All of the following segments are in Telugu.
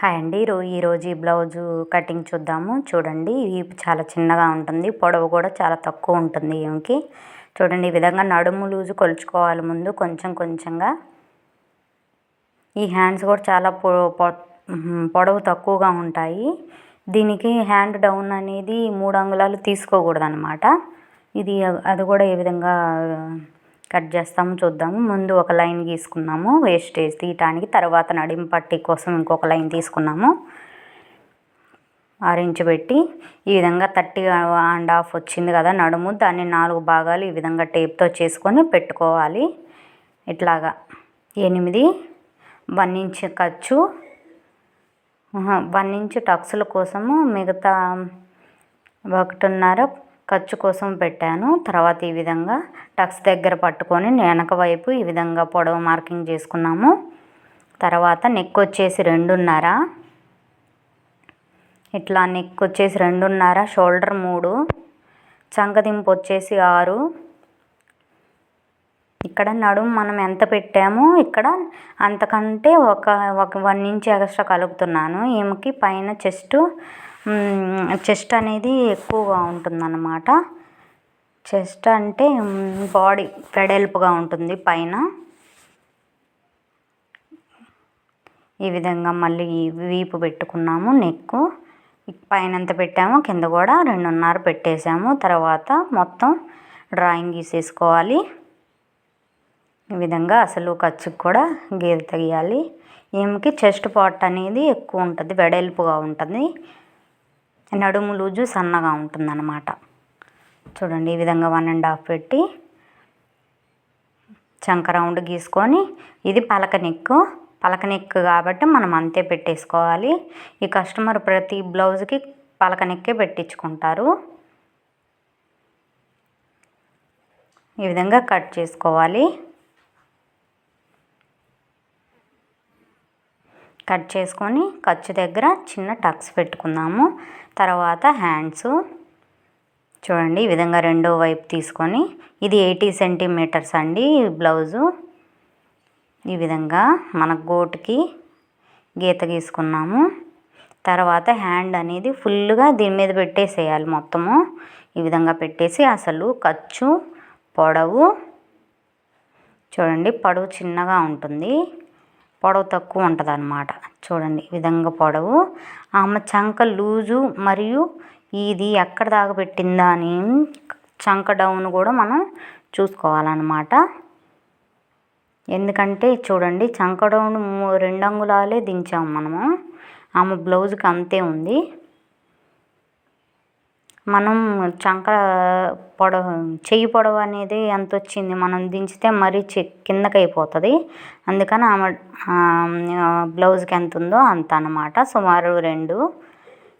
హాయ్ అండి. రో ఈరోజు ఈ బ్లౌజు కటింగ్ చూద్దాము. చూడండి ఇది చాలా చిన్నగా ఉంటుంది. పొడవు కూడా చాలా తక్కువ ఉంటుంది ఈమెకి. చూడండి ఈ విధంగా నడుము లూజు కొలుచుకోవాలి ముందు కొంచెం కొంచెంగా. ఈ హ్యాండ్స్ కూడా చాలా పొ పొడవు తక్కువగా ఉంటాయి. దీనికి హ్యాండ్ డౌన్ అనేది మూడు అంగుళాలు తీసుకోకూడదు అనమాట ఇది అది కూడా ఏ విధంగా కట్ చేస్తాము చూద్దాము. ముందు ఒక లైన్ గీసుకున్నాము. వేస్టేజ్ తీయటానికి తర్వాత నడిం పట్టి కోసం ఇంకొక లైన్ తీసుకున్నాము. ఆరించి పెట్టి ఈ విధంగా థర్టీ అండ్ హాఫ్ వచ్చింది కదా నడుము దాన్ని నాలుగు భాగాలు ఈ విధంగా టేప్తో చేసుకొని పెట్టుకోవాలి. ఇట్లాగా. ఎనిమిది వన్ ఇంచ్ ఖర్చు. వన్ ఇంచ్ టక్స్ల కోసము మిగతా ఒకటిన్నర ఖర్చు కోసం పెట్టాను. తర్వాత ఈ విధంగా టక్స్ దగ్గర పట్టుకొని వెనక వైపు ఈ విధంగా పొడవు మార్కింగ్ చేసుకున్నాము. తర్వాత నెక్ వచ్చేసి రెండున్నర. ఇట్లా నెక్ వచ్చేసి రెండున్నర షోల్డర్ మూడు చంకదింపు వచ్చేసి ఆరు. ఇక్కడ నడుము మనం ఎంత పెట్టామో ఇక్కడ అంతకంటే ఒక ఒక వన్ ఇంచ్ ఎక్స్ట్రా కలుపుతున్నాను. ఈమెకి పైన చెస్ట్ చెస్ట్ అనేది ఎక్కువగా ఉంటుందన్నమాట. చెస్ట్ అంటే బాడీ వెడల్పుగా ఉంటుంది పైన. ఈ విధంగా మళ్ళీ వీపు పెట్టుకున్నాము నెక్ పైన ఎంత పెట్టామో కింద కూడా రెండున్నర పెట్టేసాము తర్వాత మొత్తం డ్రాయింగ్ గీసేసుకోవాలి. ఈ విధంగా అసలు ఖర్చుకు కూడా గీత తెగియాలి ఈమెకి చెస్ట్ పార్ట్ అనేది ఎక్కువ ఉంటుంది వెడల్పుగా ఉంటుంది. నడుము లూజు సన్నగా ఉంటుందన్నమాట. చూడండి ఈ విధంగా వన్ అండ్ హాఫ్ పెట్టి చంక రౌండ్ గీసుకొని ఇది పలక నెక్కు. పలక నెక్ కాబట్టి మనం అంతే పెట్టేసుకోవాలి. ఈ కస్టమర్ ప్రతి బ్లౌజ్కి పలక నెక్కే పెట్టించుకుంటారు. ఈ విధంగా కట్ చేసుకోవాలి. కట్ చేసుకొని ఖర్చు దగ్గర చిన్న టక్స్ పెట్టుకుందాము. తర్వాత హ్యాండ్స్. చూడండి ఈ విధంగా రెండో వైపు తీసుకొని ఇది ఎయిటీ సెంటీమీటర్స్ అండి బ్లౌజు. ఈ విధంగా మన గోటుకి గీత గీసుకున్నాము. తర్వాత హ్యాండ్ అనేది ఫుల్గా దీని మీద పెట్టేసేయాలి మొత్తము. ఈ విధంగా పెట్టేసి అసలు ఖర్చు పొడవు చూడండి పొడవు చిన్నగా ఉంటుంది. పొడవు తక్కువ ఉంటుంది అన్నమాట చూడండి ఈ విధంగా పొడవు. ఆమె చంక లూజు మరియు ఇది ఎక్కడ దాకా పెట్టిందా అని చంక డౌన్ కూడా మనం చూసుకోవాలన్నమాట. ఎందుకంటే చూడండి చంక డౌన్ రెండు అంగుళాలే దించాము మనము. ఆమె బ్లౌజ్కి అంతే ఉంది. మనం చంక పొడవు చెయ్యి పొడవు అనేది ఎంత వచ్చింది మనం దించితే మరీ చె కిందకి అయిపోతుంది అందుకని ఆమె బ్లౌజ్కి ఎంత ఉందో అంత అనమాట సుమారు రెండు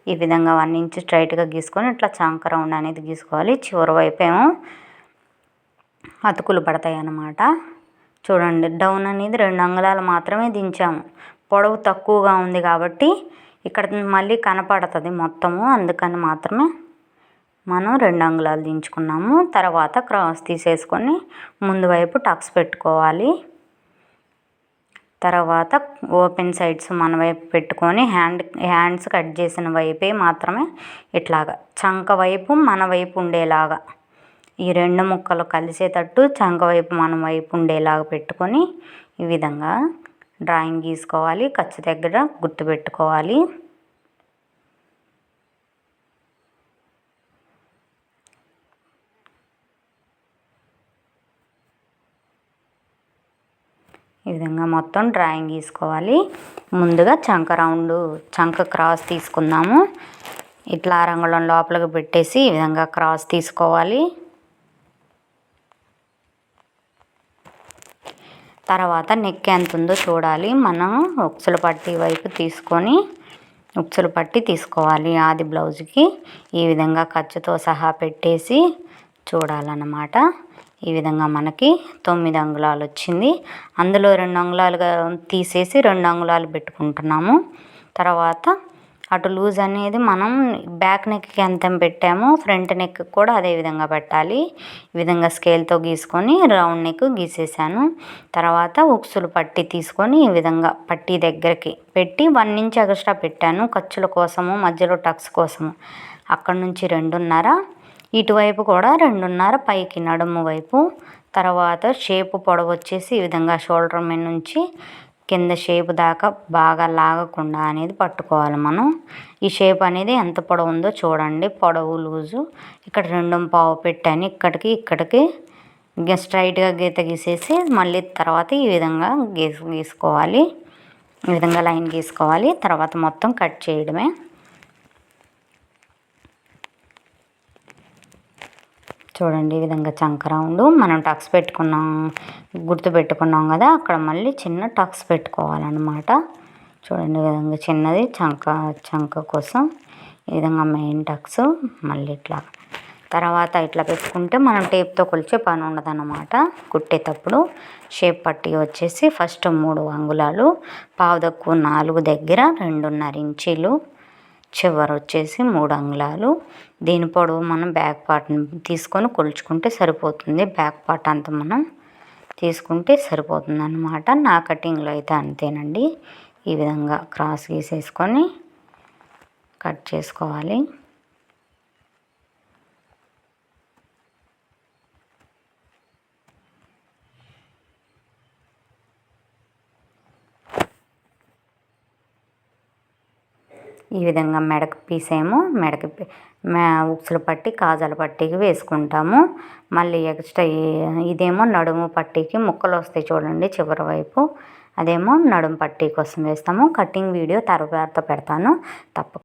ఈ విధంగా వన్ ఇంచ్ స్ట్రైట్గా గీసుకొని ఇట్లా చంక రౌండ్ అనేది గీసుకోవాలి. చివరి వైపు ఏమో అతుకులు పడతాయి అన్నమాట. చూడండి డౌన్ అనేది రెండు అంగుళాలు మాత్రమే దించాము. పొడవు తక్కువగా ఉంది కాబట్టి ఇక్కడ మళ్ళీ కనపడుతుంది మొత్తము. అందుకని మాత్రమే మనం రెండు అంగుళాలు దించుకున్నాము. తర్వాత క్రాస్ తీసేసుకొని ముందు వైపు టక్స్ పెట్టుకోవాలి. తర్వాత ఓపెన్ సైడ్స్ మన వైపు పెట్టుకొని హ్యాండ్ హ్యాండ్స్ కట్ చేసిన వైపే మాత్రమే ఇట్లాగా. చంక వైపు మన వైపు ఉండేలాగా. ఈ రెండు ముక్కలు కలిసేటట్టు చంక వైపు మన వైపు ఉండేలాగా పెట్టుకొని ఈ విధంగా డ్రాయింగ్ గీసుకోవాలి. ఖర్చు దగ్గర గుర్తు ఈ విధంగా మొత్తం డ్రాయింగ్ గీసుకోవాలి. ముందుగా చంక రౌండ్ చంక క్రాస్ తీసుకుందాము. ఇట్లా రంగుళం లోపలికి పెట్టేసి ఈ విధంగా క్రాస్ తీసుకోవాలి. తర్వాత నెక్ ఎంత ఉందో చూడాలి. మనం ఉక్సులు పట్టి వైపు తీసుకొని ఉక్సులు పట్టి తీసుకోవాలి ఆది బ్లౌజ్కి ఈ విధంగా ఖర్చుతో సహా పెట్టేసి చూడాలన్నమాట. ఈ విధంగా మనకి తొమ్మిది అంగుళాలు వచ్చింది. అందులో రెండు అంగుళాలుగా తీసేసి రెండు అంగుళాలు పెట్టుకుంటున్నాము. తర్వాత అటు లూజ్ అనేది మనం బ్యాక్ నెక్కి ఎంత పెట్టామో. ఫ్రంట్ నెక్ కూడా అదే విధంగా పెట్టాలి. ఈ విధంగా స్కేల్తో గీసుకొని రౌండ్ నెక్ గీసేసాను. తర్వాత ఉక్సులు పట్టి తీసుకొని ఈ విధంగా పట్టి దగ్గరికి పెట్టి వన్ ఇంచ్ ఎక్స్ట్రా పెట్టాను ఖర్చుల కోసము మధ్యలో టక్స్ కోసము. అక్కడ నుంచి రెండున్నర ఇటువైపు కూడా రెండున్నర పైకి నడుము వైపు. తర్వాత షేపు పొడవు వచ్చేసి ఈ విధంగా షోల్డర్ మీద నుంచి కింద షేప్ దాకా బాగా లాగకుండా అనేది పట్టుకోవాలి మనం. ఈ షేప్ అనేది ఎంత పొడవు ఉందో చూడండి. పొడవు లూజు. ఇక్కడ రెండు పావు పెట్టాను ఇక్కడికి ఇక్కడికి స్ట్రైట్గా గీత గీసేసి మళ్ళీ తర్వాత ఈ విధంగా గీసు గీసుకోవాలి. ఈ విధంగా లైన్ గీసుకోవాలి. తర్వాత మొత్తం కట్ చేయడమే. చూడండి ఈ విధంగా చంక రౌండ్ మనం టక్స్ పెట్టుకున్నాం గుర్తు పెట్టుకున్నాం కదా అక్కడ మళ్ళీ చిన్న టక్స్ పెట్టుకోవాలన్నమాట. చూడండి ఈ విధంగా చిన్నది చంక చంక కోసం ఈ విధంగా మెయిన్ టక్స్ మళ్ళీ ఇట్లా. తర్వాత ఇట్లా పెట్టుకుంటే మనం టేప్తో కొలిచే పని ఉండదన్నమాట. కుట్టేటప్పుడు షేప్ పట్టి వచ్చేసి ఫస్ట్ మూడు అంగుళాలు పావు దక్కు నాలుగు దగ్గర రెండున్నర ఇంచీలు చివర వచ్చేసి మూడు అంగుళాలు దీని పొడవు మనం బ్యాక్ పార్ట్ని తీసుకొని కొలుచుకుంటే సరిపోతుంది. బ్యాక్ పార్ట్ అంతా మనం తీసుకుంటే సరిపోతుంది అనమాట నా కటింగ్లో అయితే అంతేనండి. ఈ విధంగా క్రాస్ గీసేసుకొని కట్ చేసుకోవాలి. ఈ విధంగా మెడకు పీసేమో. మెడకి ఉక్సులు పట్టి కాజాల పట్టీకి వేసుకుంటాము. మళ్ళీ ఎక్స్ట్రా ఇదేమో నడుము పట్టీకి ముక్కలు వస్తాయి చూడండి చివరి వైపు. అదేమో నడుము పట్టీ కోసం వేస్తాము. కటింగ్ వీడియో తర్వాత పెడతాను. తప్ప